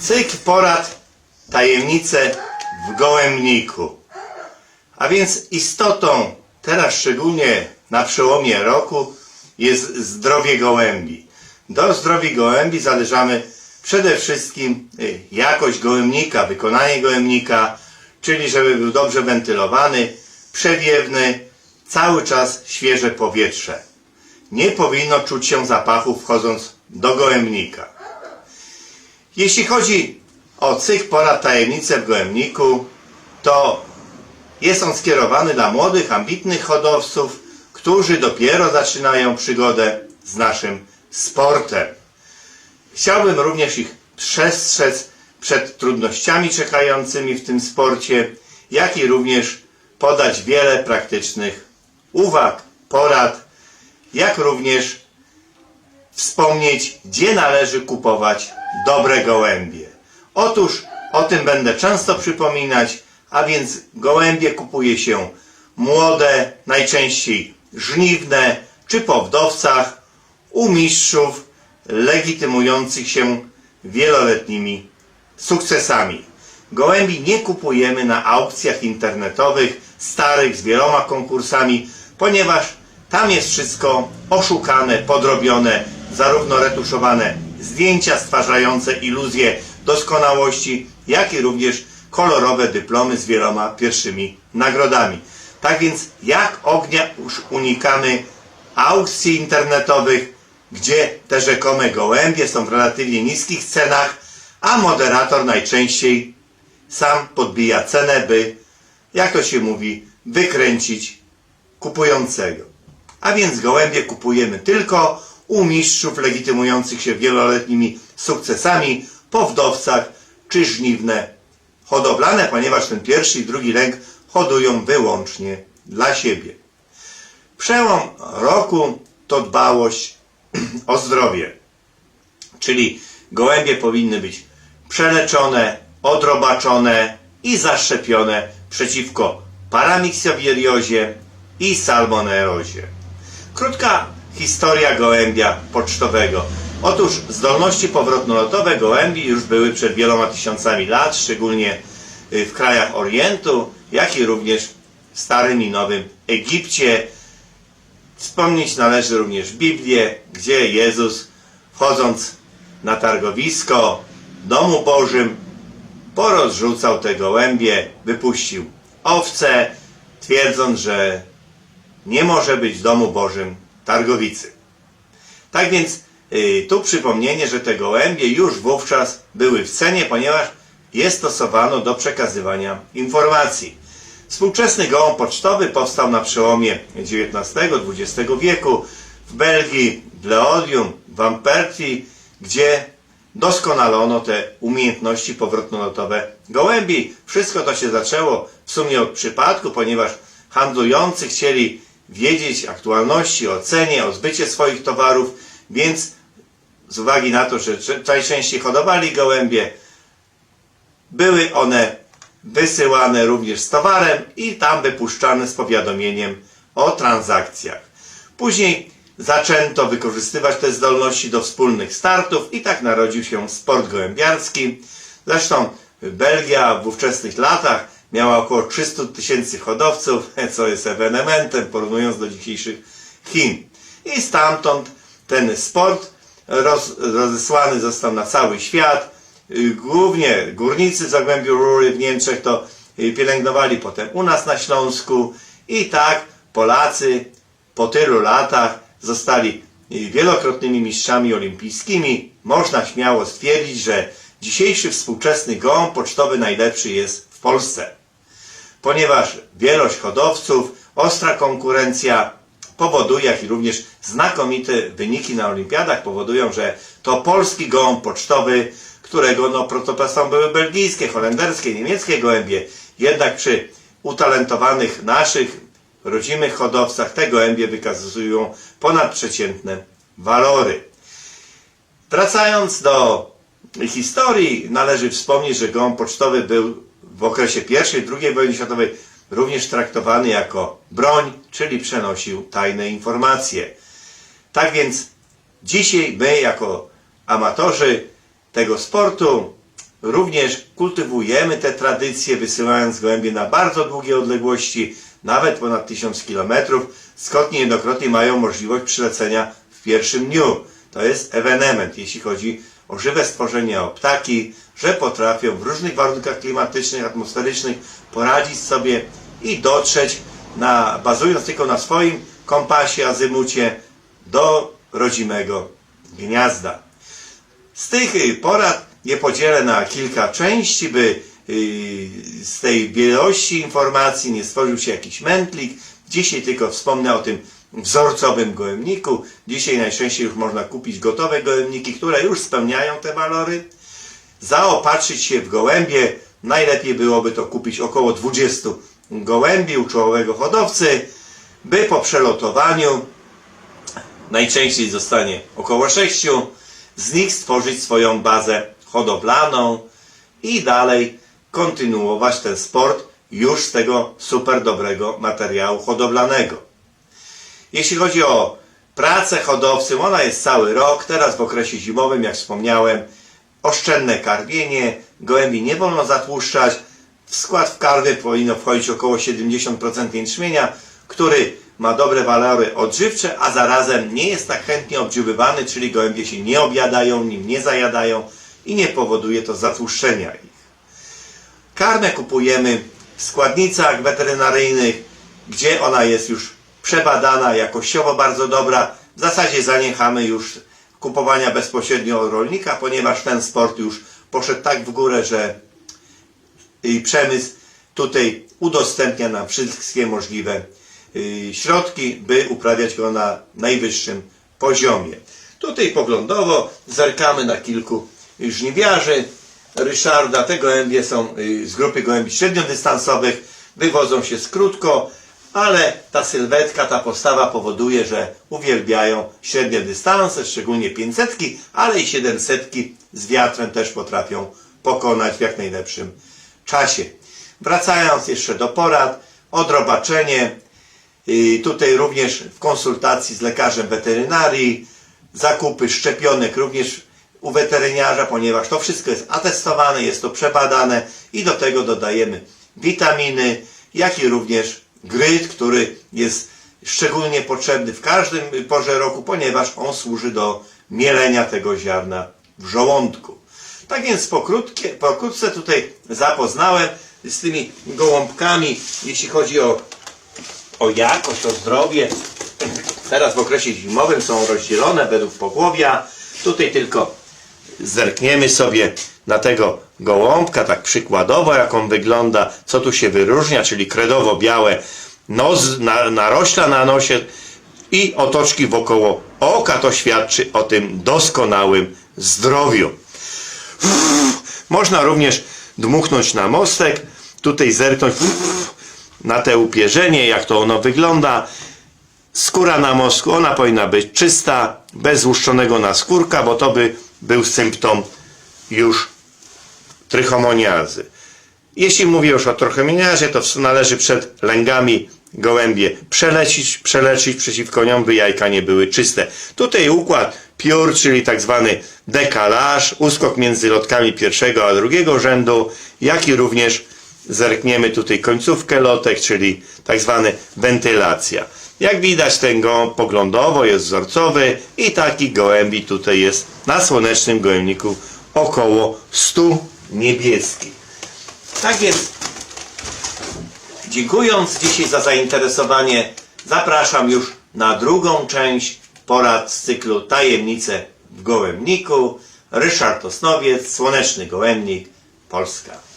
Cykl porad tajemnice w gołębniku. A więc istotą, teraz szczególnie na przełomie roku, jest zdrowie gołębi. Do zdrowia gołębi zależamy przede wszystkim y, jakość gołębnika, wykonanie gołębnika, czyli żeby był dobrze wentylowany, przewiewny, cały czas świeże powietrze. Nie powinno czuć się zapachu wchodząc do gołębnika. Jeśli chodzi o cykl porad tajemnice w gołębniku, to jest on skierowany dla młodych, ambitnych hodowców, którzy dopiero zaczynają przygodę z naszym sportem. Chciałbym również ich przestrzec przed trudnościami czekającymi w tym sporcie, jak i również podać wiele praktycznych uwag, porad, jak również wspomnieć, gdzie należy kupować dobre gołębie. Otóż o tym będę często przypominać, a więc gołębie kupuje się młode, najczęściej żniwne, czy po wdowcach, u mistrzów legitymujących się wieloletnimi sukcesami. Gołębi nie kupujemy na aukcjach internetowych, starych, z wieloma konkursami, ponieważ tam jest wszystko oszukane, podrobione, zarówno retuszowane zdjęcia stwarzające iluzję doskonałości, jak i również kolorowe dyplomy z wieloma pierwszymi nagrodami. Tak więc jak ognia już unikamy aukcji internetowych, gdzie te rzekome gołębie są w relatywnie niskich cenach, a moderator najczęściej sam podbija cenę, by, jak to się mówi, wykręcić kupującego. A więc gołębie kupujemy tylko u mistrzów legitymujących się wieloletnimi sukcesami, po wdowcach czy żniwne hodowlane, ponieważ ten pierwszy i drugi lęk hodują wyłącznie dla siebie. Przełom roku to dbałość o zdrowie. Czyli gołębie powinny być przeleczone, odrobaczone i zaszczepione przeciwko paramiksowiriozie i salmonerozie. Krótka historia gołębia pocztowego. Otóż zdolności powrotnolotowe gołębi już były przed wieloma tysiącami lat, szczególnie y, w krajach Orientu, jak i również w Starym i Nowym Egipcie. Wspomnieć należy również Biblię, gdzie Jezus wchodząc na targowisko w domu Bożym porozrzucał te gołębie, wypuścił owce, twierdząc, że nie może być w domu Bożym targowicy. Tak więc y, tu przypomnienie, że te gołębie już wówczas były w cenie, ponieważ je stosowano do przekazywania informacji. Współczesny gołąb pocztowy powstał na przełomie XIX-XX wieku w Belgii, w Leodium, w Amperti, gdzie doskonalono te umiejętności powrotnolotowe gołębi. Wszystko to się zaczęło w sumie od przypadku, ponieważ handlujący chcieli wiedzieć aktualności, o cenie, o zbycie swoich towarów, więc z uwagi na to, że najczęściej hodowali gołębie, były one wysyłane również z towarem i tam wypuszczane z powiadomieniem o transakcjach. Później zaczęto wykorzystywać te zdolności do wspólnych startów i tak narodził się sport gołębiarski. Zresztą Belgia w ówczesnych latach miała około 300 tysięcy hodowców, co jest ewenementem porównując do dzisiejszych Chin. I stamtąd ten sport roz, rozesłany został na cały świat. Y, Głównie górnicy z Zagłębiu Rury w Niemczech to y, pielęgnowali potem u nas na Śląsku i tak Polacy po tylu latach zostali y, wielokrotnymi mistrzami olimpijskimi. Można śmiało stwierdzić, że dzisiejszy współczesny gołąb pocztowy najlepszy jest w Polsce. Ponieważ wielość hodowców, ostra konkurencja powoduje, jak i również znakomite wyniki na olimpiadach powodują, że to polski gołąb pocztowy, którego no protoplastą były belgijskie, holenderskie, niemieckie gołębie, jednak przy utalentowanych naszych rodzimych hodowcach te gołębie wykazują ponadprzeciętne walory. Wracając do historii, należy wspomnieć, że gołąb pocztowy był w okresie I i II wojny światowej również traktowany jako broń, czyli przenosił tajne informacje. Tak więc Dzisiaj my, jako amatorzy tego sportu, również kultywujemy te tradycje, wysyłając gołębie na bardzo długie odległości, nawet ponad 1000 km, skąd niejednokrotnie mają możliwość przylecenia w pierwszym dniu. To jest ewenement, jeśli chodzi o żywe stworzenia, o ptaki, że potrafią w różnych warunkach klimatycznych, atmosferycznych poradzić sobie i dotrzeć, na, bazując tylko na swoim kompasie, azymucie, do rodzimego gniazda. Z tych y, porad je podzielę na kilka części, by y, z tej wielości informacji nie stworzył się jakiś mętlik. Dzisiaj tylko wspomnę o tym wzorcowym gołębniku. Dzisiaj najczęściej już można kupić gotowe gołębniki, które już spełniają te walory. Zaopatrzyć się w gołębie. Najlepiej byłoby to kupić około 20 gołębi u czołowego hodowcy, by po przelotowaniu najczęściej zostanie około 6, z nich stworzyć swoją bazę hodowlaną i dalej kontynuować ten sport już z tego super dobrego materiału hodowlanego. Jeśli chodzi o pracę hodowcy, ona jest cały rok, teraz w okresie zimowym, jak wspomniałem, oszczędne karmienie, gołębi nie wolno zatłuszczać, w skład w karmy powinno wchodzić około 70% jęczmienia, który ma dobre walory odżywcze, a zarazem nie jest tak chętnie obdziubywany, czyli gołębie się nie objadają, nim nie zajadają i nie powoduje to zatłuszczenia ich. Karmę kupujemy w składnicach weterynaryjnych, gdzie ona jest już przebadana, jakościowo bardzo dobra. W zasadzie zaniechamy już kupowania bezpośrednio od rolnika, ponieważ ten sport już poszedł tak w górę, że i przemysł tutaj udostępnia nam wszystkie możliwe y, środki, by uprawiać go na najwyższym poziomie. Tutaj poglądowo zerkamy na kilku żniwiarzy Ryszarda. Te gołębie są y, z grupy gołębi średniodystansowych, wywodzą się z krótko, ale ta sylwetka, ta postawa powoduje, że uwielbiają średnie dystanse, szczególnie 500, ale i 700 z wiatrem też potrafią pokonać w jak najlepszym czasie. Wracając jeszcze do porad, odrobaczenie, i tutaj również w konsultacji z lekarzem weterynarii, zakupy szczepionek również u weteryniarza, ponieważ to wszystko jest atestowane, jest to przebadane i do tego dodajemy witaminy, jak i również gryt, który jest szczególnie potrzebny w każdym porze roku, ponieważ on służy do mielenia tego ziarna w żołądku. Tak więc pokrótce tutaj zapoznałem z tymi gołąbkami, jeśli chodzi o, o jakość, o zdrowie. Teraz w okresie zimowym są rozdzielone według pogłowia. Tutaj tylko zerkniemy sobie na tego gołąbka, tak przykładowo jak on wygląda, co tu się wyróżnia, czyli kredowo-białe nos, na, narośla na nosie i otoczki wokoło oka, to świadczy o tym doskonałym zdrowiu. Można również dmuchnąć na mostek, tutaj zerknąć na te upierzenie, jak to ono wygląda. Skóra na mostku, ona powinna być czysta, bez złuszczonego naskórka, bo to by był symptom już trychomoniazy. Jeśli mówię już o trychomoniazie, to należy przed lęgami gołębie przelecić, przeleczyć przeciwko nią, by jajka nie były czyste. Tutaj układ piór, czyli tak zwany dekalaż, uskok między lotkami pierwszego a drugiego rzędu, jak i również zerkniemy tutaj końcówkę lotek, czyli tak zwane wentylacja. Jak widać ten gołąb poglądowo jest wzorcowy i taki gołębi tutaj jest na słonecznym gołębniku około 100 niebieskich. Tak więc dziękując dzisiaj za zainteresowanie zapraszam już na drugą część porad z cyklu Tajemnice w Gołębniku. Ryszard Osnowiec, Słoneczny Gołębnik, Polska.